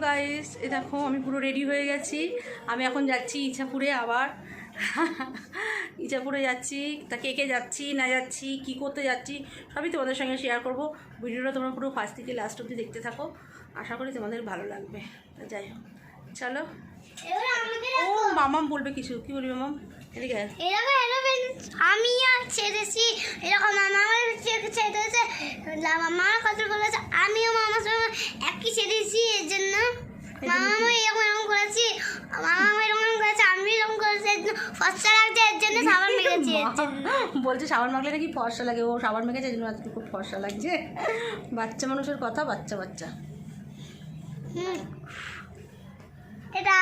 Guys এ দেখো আমি পুরো রেডি হয়ে গেছি। আমি এখন যাচ্ছি ইছাপুরে আবার। ইছাপুরে যাচ্ছি তা কে কে যাচ্ছি না যাচ্ছি কি করতে যাচ্ছি সবই তোমাদের সঙ্গে শেয়ার করব। ভিডিওটা তোমরা পুরো ফার্স্ট থেকে লাস্ট অবধি দেখতে থাকো। আশা করি তোমাদের ভালো লাগবে। যাই হোক চলো। ও মামাম বলবে কিছু। কি বলবি মামাম? এদিকে আমি আর ছেড়েছি। এরকম মামা আমার ছেড়েছে। মামা কথা বলেছে আমিও মামার সঙ্গে একই ছেড়েছি এর জন্য মামা এরকম এরকম করেছি মামা এরকম এরকম করেছে আমি এরকম করেছি এর লাগছে এর জন্য সাবান মেখেছি। বলছে সাবান মাখলে নাকি ফর্সা লাগে ও সাবান মেখেছে এই জন্য আজকে খুব ফর্সা লাগছে। বাচ্চা মানুষের কথা বাচ্চা বাচ্চা। এটা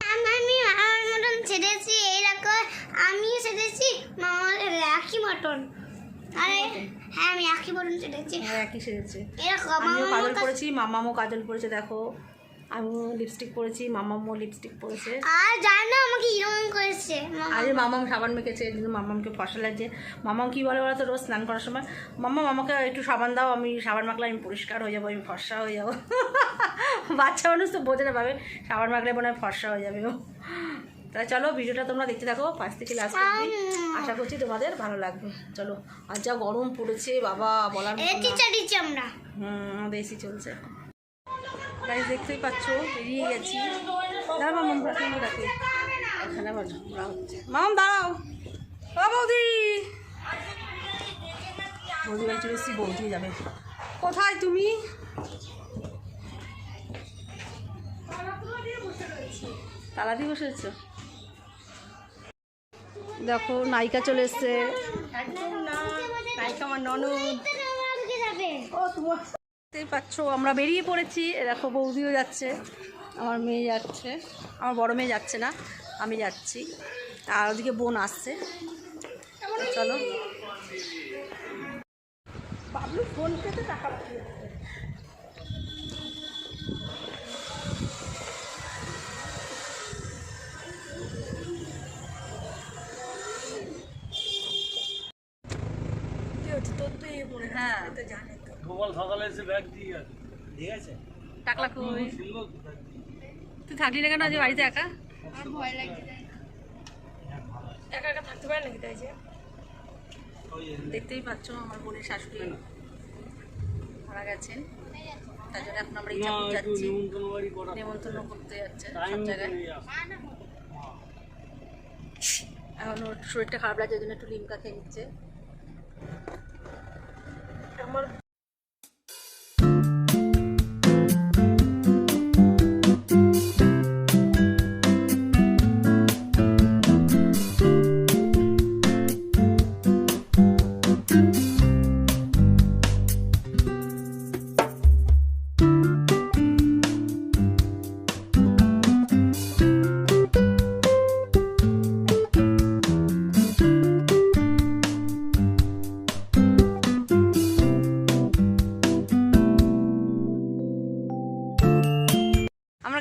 আমি আমি আমার মতন ছেড়েছি এইরকম আমিও ছেড়েছি মামা একই মতন। আরে হ্যাঁ আমি একই মতন ছেড়েছি আমার একই সেরেছে এরকম কাজল পরেছি মামামও কাজল পরেছে দেখো। আমিও লিপস্টিক পরেছি মামামও লিপস্টিক পরেছে। আর জানো আমাকে এরকম করেছে। মামা। আরে মামাম সাবান মেখেছে জন্য মামামকে ফসা লাগছে। মামাম কী বলে বলো তো রোজ স্নান করার সময় মাম্মা আমাকে একটু সাবান দাও আমি সাবান মাখলে আমি পরিষ্কার হয়ে যাব আমি ফর্সা হয়ে যাব। বাচ্চা মানুষ তো বোঝে না পাবে সাবান মাখলে মনে হয় ফর্সা হয়ে যাবে। ও তাহলে চলো ভিডিওটা তোমরা দেখতে থাকো ফার্স্ট থেকে লাস্ট অবধি। আশা করছি তোমাদের ভালো লাগবে। চলো আর যা গরম পড়েছে বাবা বলার না। আমরা। হুম এসি চলছে। গাইজ দেখতেই পাচ্ছ বেরিয়ে গেছি। দাঁড়া মামাম ডাকে এখানে আবার ঝগড়া হচ্ছে। মামাম দাঁড়াও। ও বৌদি! বৌদি বাড়ি চলে এসেছি বৌদি যাবে। কোথায় তুমি? তালা দিয়ে বসেছ দেখো নায়িকা চলে এসছে। একদম না নায়িকা আমার ননদ। ও তোমার দেখতেই পাচ্ছ আমরা বেরিয়ে পড়েছি। দেখো বৌদিও যাচ্ছে আমার মেয়ে যাচ্ছে। আমার বড় মেয়ে যাচ্ছে না আমি যাচ্ছি। আর ওদিকে বোন আসছে। চলো। বাবলু ফোন পেতে টাকা ইয়ে হ্যাঁ। তুই তো জানিস তো। গোপাল সকালে এসে ব্যাগ দিয়ে গেছে ঠিক আছে? টাকলা কই? তুই থাকলি না কেন আজ বাড়িতে একা? একা একা থাকতে পারে নাকি তাই যে? দেখতেই পাচ্ছ আমার বোনের শাশুড়ি মারা গেছেন। তার জন্য এখন আমরা ইচ্ছা যাচ্ছি। নেমন্তন্ন করতে। যাচ্ছে সব জায়গায়। এখন ওর শরীরটা খারাপ লাগছে ওই জন্য একটু লিমকা খেয়ে নিচ্ছে।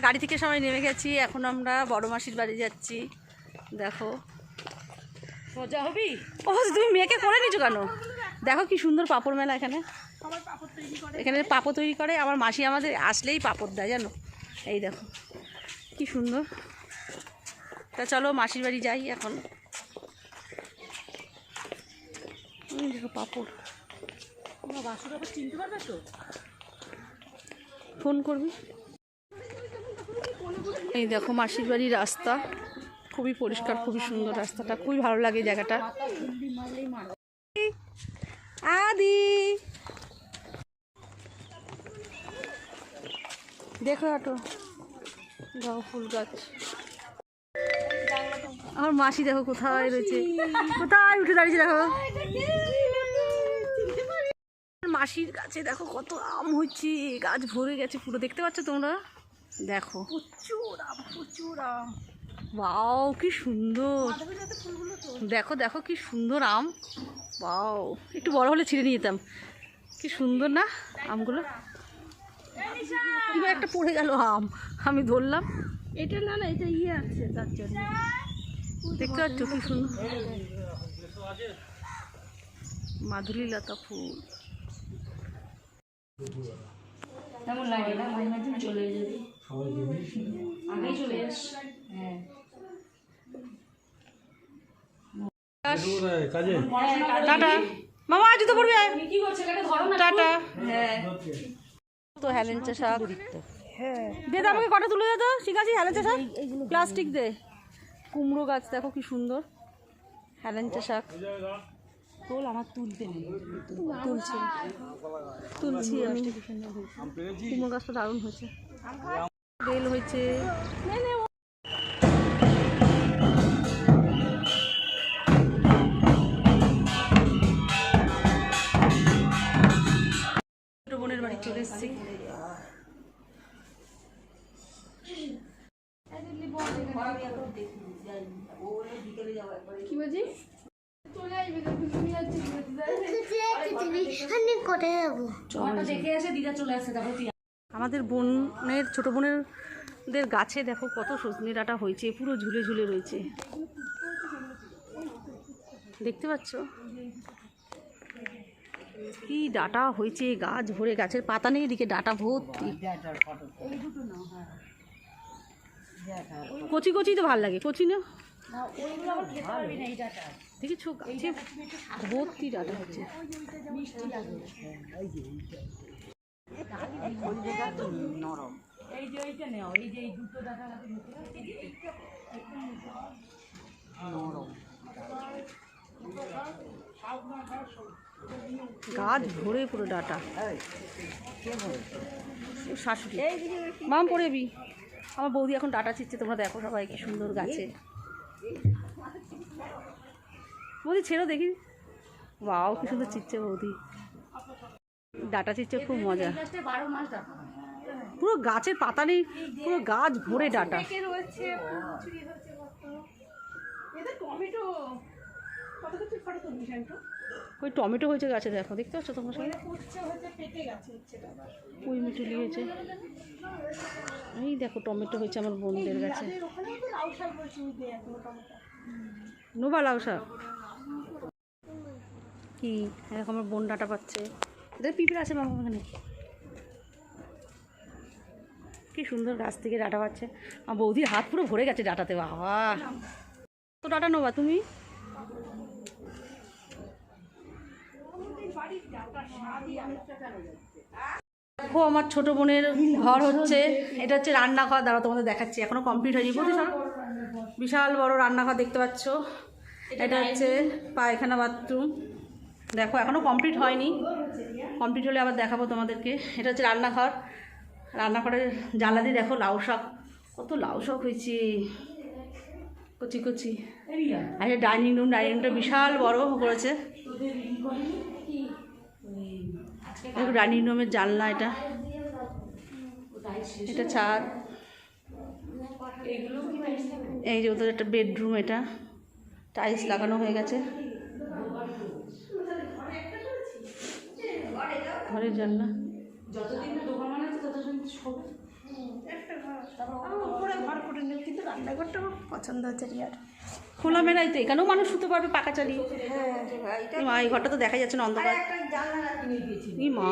গাড়ি থেকে সবাই নেমে গেছি এখন আমরা বড় মাসির বাড়ি যাচ্ছি। দেখো। মজা হবি? ও তুমি মেয়েকে করে নিছো কেন? দেখো কি সুন্দর পাপড় মেলা এখানে। এখানে পাপড় তৈরি করে আমার মাসি আমাদের আসলেই পাপড় দেয় জানো? এই দেখো কি সুন্দর। তা চলো মাসির বাড়ি যাই এখন। দেখো পাপড়। চিনতে পারবে তো? ফোন করবি? এই দেখো মাসির বাড়ির রাস্তা। খুবই পরিষ্কার, খুবই সুন্দর রাস্তাটা। খুবই ভালো লাগে জায়গাটা। আদি। দেখো আটো গাও ফুল গাছ। আমার মাসি দেখো কোথায় রয়েছে। কোথায় উঠে দাঁড়িয়েছে দেখো। মাসির গাছে দেখো কত আম হচ্ছে। গাছ ভরে গেছে পুরো। দেখতে পাচ্ছ তোমরা? দেখো। প্রচুর আম প্রচুর আম। বাও কি সুন্দর। দেখো দেখো কি সুন্দর আম। বাও একটু বড় হলে ছিঁড়ে নিয়ে যেতাম। কি সুন্দর না আমগুলো। একটা পড়ে গেল আম। আমি ধরলাম। এটা না না এটা ইয়ে আছে তার জন্য। দেখতে পাচ্ছ কি সুন্দর? মাধুরী লতা ফুল। কেমন লাগে না? মাঝে মাঝে চলে হ্যাঁ। কাজে? টাটা মামা আজ তো পড়বে টাটা। তো হ্যালেঞ্চা শাক। দে দে আমাকে কটা তুলে দে তো। ঠিক আছে শাক? প্লাস্টিক দে। কুমড়ো গাছ দেখো কি সুন্দর। হ্যালেঞ্চা শাক। তোল আমার তুলতে নেই। তুলছি। তুলছি আমি। কুমড়ো গাছটা দারুণ হয়েছে। বেল হয়েছে। নে, নে, ও- ছোট বোনের বাড়ি চলে এসেছি। আমি কোথায় যাব? আমাদের বোনের, ছোট বোনেরদের গাছে দেখো কত সজনে ডাটা হয়েছে, পুরো ঝুলে ঝুলে রয়েছে। দেখতে পাচ্ছ? কি ডাটা হয়েছে গাছ ভরে, গাছের পাতা নেই, এদিকে ডাটা ভর্তি। কচি কচি তো ভালো লাগে, কচি না? দেখেছ? গাছে ভর্তি ডাটা হচ্ছে। গাছ ভরে পুরো ডাটা। শাশুড়ি। মাম, পড়েবি? আমার বৌদি এখন ডাটা ছিচ্ছে তোমরা দেখো সবাই কি সুন্দর গাছে। বৌদি, ছেড়ো দেখি। বাও কি সুন্দর চিচ্ছে বৌদি। ডাটা চিচ্ছে খুব মজা। পুরো গাছের পাতা নেই পুরো গাছ ভরে ডাটা। ওই টমেটো হয়েছে গাছে দেখো দেখতে পাচ্ছ তোমার সঙ্গে পুঁই মিটুলি হয়েছে এই দেখো টমেটো হয়েছে আমার বোনদের গাছে। নোবা লাউ শাক। কি এরকম আমার বোন ডাটা পাচ্ছে। এদের পিঁপড়ে আছে মামা ওখানে। কি সুন্দর গাছ থেকে ডাটা পাচ্ছে। আমার বৌদির হাত পুরো ভরে গেছে ডাটাতে বাবা। তো ডাটা নোবা তুমি? দেখো আমার ছোট বোনের ঘর হচ্ছে এটা হচ্ছে রান্নাঘর। দাঁড়া তোমাদের দেখাচ্ছি এখনও কমপ্লিট হয়নি। সব বিশাল বড় রান্নাঘর দেখতে পাচ্ছ। এটা হচ্ছে পায়খানা বাথরুম। দেখো, এখনও কমপ্লিট হয়নি। কমপ্লিট হলে আবার দেখাবো তোমাদেরকে। এটা হচ্ছে রান্নাঘর। রান্নাঘরের জ্বালা দিয়ে দেখো লাউ শাক। কত লাউ শাক হয়েছে। কচি কচি। আর ডাইনিং রুম ডাইনিং রুমটা বিশাল বড় করেছে। ডাইনিং রুমের জানলা এটা। এটা ছাদ। এই যে ওদের একটা বেডরুম এটা। টাইলস লাগানো হয়ে গেছে। ঘরের জানলা। পছন্দ হচ্ছে রিয়ার খোলা মেলায় তো এখানেও মানুষ শুতে পারবে পাকা চালিয়ে মা এই ঘরটা তো দেখা যাচ্ছে না অন্ধকার। এই মা।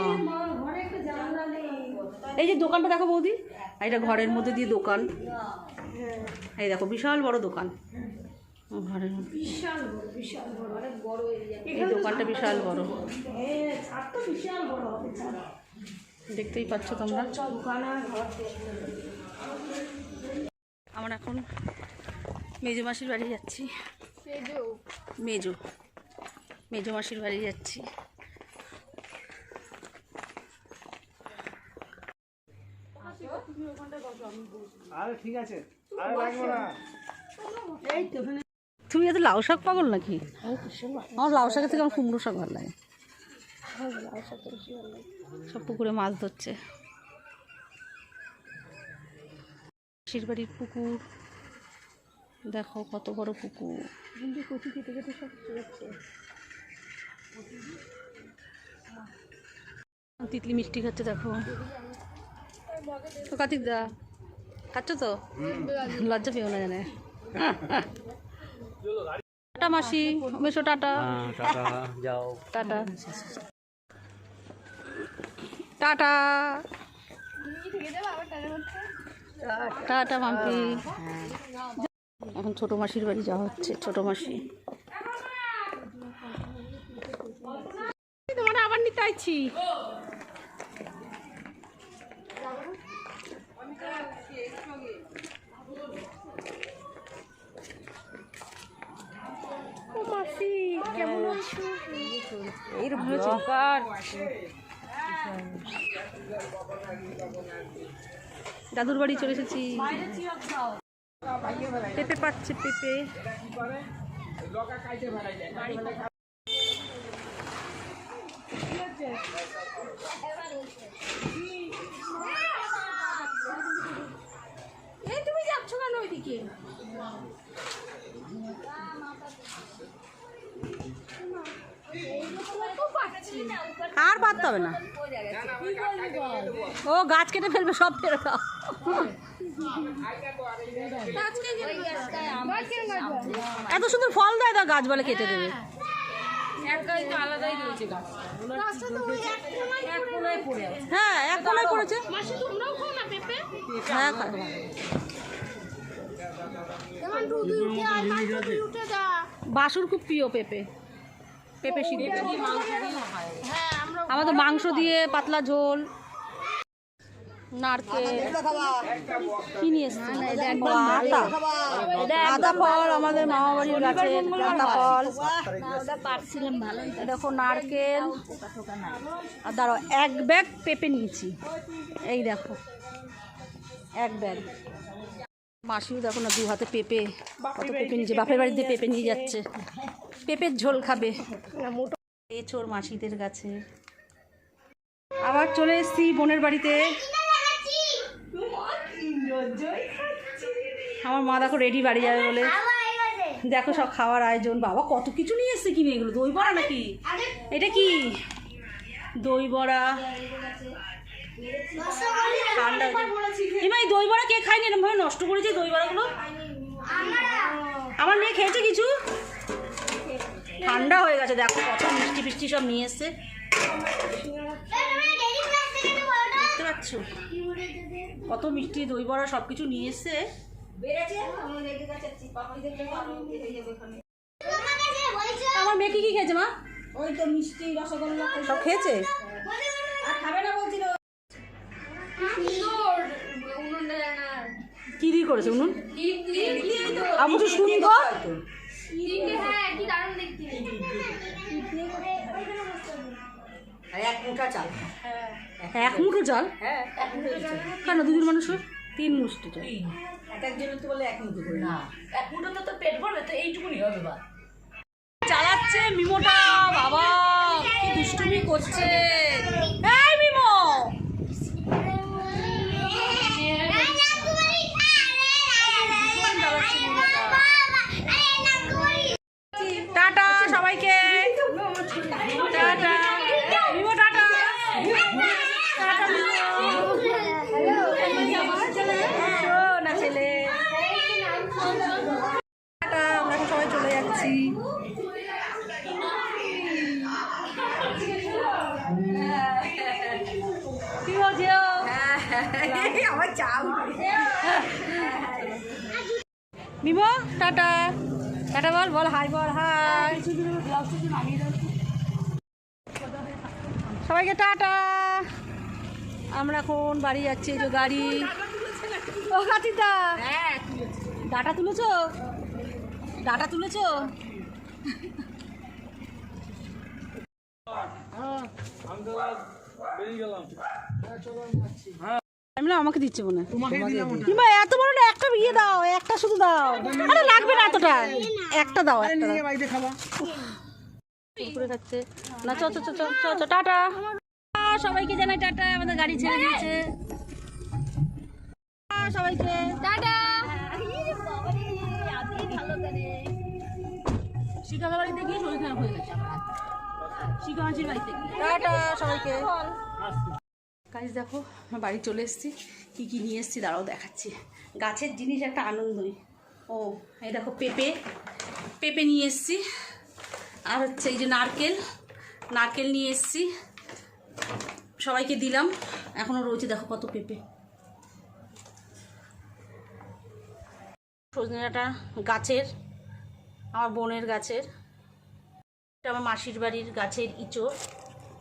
এই যে দোকানটা দেখো বৌদি এটা ঘরের মধ্যে দিয়ে দোকান। এই দেখো বিশাল বড় দোকান। ও, ঘরের মধ্যে। এই দোকানটা বিশাল বড়। দেখতেই পাচ্ছ তোমরা। আমরা এখন মেজো মাসির বাড়ি যাচ্ছি। মেজো? মেজো। মাসির বাড়ি যাচ্ছি। আরে ঠিক আছে। আরে লাগবে না। তুমি এত লাউ শাক পাগল নাকি? আমার লাউ শাকের থেকে আমার কুমড়ো শাক ভালো লাগে। সব পুকুরে মাছ ধরছে। মাসির বাড়ির পুকুর। দেখো কত বড় পুকুর। তিতলি মিষ্টি খাচ্ছে দেখো। তো কার্তিক দা খাচ্ছ তো? লজ্জা পেও না জানে টাটা মাসি মেশো টাটা। টাটা যাও। টাটা। টাটা। টাটা মাম্পি। এখন ছোট মাসির বাড়ি যাওয়া হচ্ছে ছোট মাসি। তোমার আবার নিতে আইছি। ও মাসি কেমন আছো? এইরকম কার দাদুর বাড়ি চলে এসেছি। পেঁপে পাচ্ছে পেঁপে এই তুমি যাচ্ছ কেন ওইদিকে পারতে হবে না। ও, গাছ কেটে ফেলবে, সব ফেরত দাও। এত সুন্দর ফল দেয় তা গাছ বলে কেটে দেবে। হ্যাঁ হ্যাঁ বাসুর খুব প্রিয় পেঁপে। পেঁপে সিদ্ধ আমাদের মাংস দিয়ে পাতলা ঝোল নারকেল কি নিয়ে ফল আমাদের মামা বাড়ির গাছে আতা ফল। এ দেখো নারকেল। আর দাঁড়াও এক ব্যাগ পেঁপে নিয়েছি। এই দেখো এক ব্যাগ। মাসিও দেখো না দু হাতে পেঁপে কত পেঁপে নিয়েছে। বাপের বাড়িতে পেঁপে নিয়ে যাচ্ছে। পেঁপের ঝোল খাবে। এ চোর মাসিদের কাছে। আবার চলে এসেছি বোনের বাড়িতে। আমার মা দেখো রেডি বাড়ি যাবে বলে। দেখো সব খাওয়ার আয়োজন। বাবা, কত কিছু নিয়ে এসছে কিনে এগুলো দই বড়া নাকি? এটা কি? দই বড়া। ঠান্ডা এই কে নষ্ট আমার মেয়ে খেয়েছে কিছু? ঠান্ডা হয়ে গেছে। দেখো কত মিষ্টি ফিষ্টি সব নিয়ে এসছে। পাচ্ছ? কত মিষ্টি দই বড়া সব কিছু নিয়ে এসছে আমার মেয়ে কি কি খেয়েছে মা? ওই তো মিষ্টি রসগোল্লা সব খেয়েছে? খাবে না বলছিল। কি দিয়ে করেছে উনুন? আমি তো। সুন্দর এক মুঠো চাল। কেন দুদিন মানুষের তিন মুষ্টি চাল। চালাচ্ছে মিমোটা বাবা কি দুষ্টুমি করছে এই মিমো টাটা সবাইকে tata Mimo tata tata Mimo শোনা ছেলে টাটা আমরা এখন সবাই চলে যাচ্ছি কি বলছো আমার চাল মিমো টাটা। টাটা বল বল হাই বল হাই। সবাইকে টাটা। আমরা এখন বাড়ি যাচ্ছি যে গাড়ি। ও কাতিদা ডাটা তুলেছো? ডাটা তুলেছ? আমি বললাম, আমাকে দিচ্ছে মনে কিংবা এত বড় না একটা ইয়ে দাও একটা শুধু দাও। আরে লাগবে না এতটা। একটা দাও একটা উপরে না চ চ চ চ চ চ টাটা। সবাইকে জানাই টাটা আমাদের গাড়ি ছেড়ে দিয়েছে। সবাইকে। টাটা। শিকাগো বাড়িতে গিয়ে শরীর খারাপ হয়ে গেছে। আমার শিকা মাসির বাড়িতে টাটা সবাইকে। কাজ দেখো আমার বাড়ি চলে এসেছি। কী কী নিয়ে এসেছি দাঁড়াও দেখাচ্ছি। গাছের জিনিস একটা আনন্দই। ও এই দেখো পেঁপে। পেঁপে নিয়ে এসেছি। আর হচ্ছে এই যে নারকেল। নারকেল নিয়ে এসেছি। সবাইকে দিলাম। এখনও রয়েছে দেখো কত পেঁপে। সজনে ডাঁটা গাছের, আমার বোনের গাছের। এটা আমার মাসির বাড়ির গাছের ইঁচড়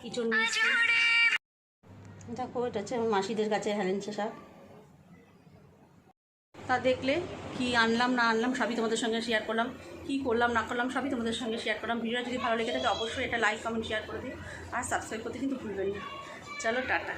ইঁচড় নিয়েছি দেখো, এটা হচ্ছে আমার মাসিদের গাছের হেলেঞ্চা শাক। তা দেখলে কি আনলাম, না আনলাম, সবই তোমাদের সঙ্গে শেয়ার করলাম। কি করলাম, না করলাম, সবই তোমাদের সঙ্গে শেয়ার করলাম। ভিডিওটা যদি ভালো লেগে থাকে, অবশ্যই এটা লাইক কমেন্ট শেয়ার করে দিও। আর সাবস্ক্রাইব করতে কিন্তু ভুলবেন না। চলো, টাটা।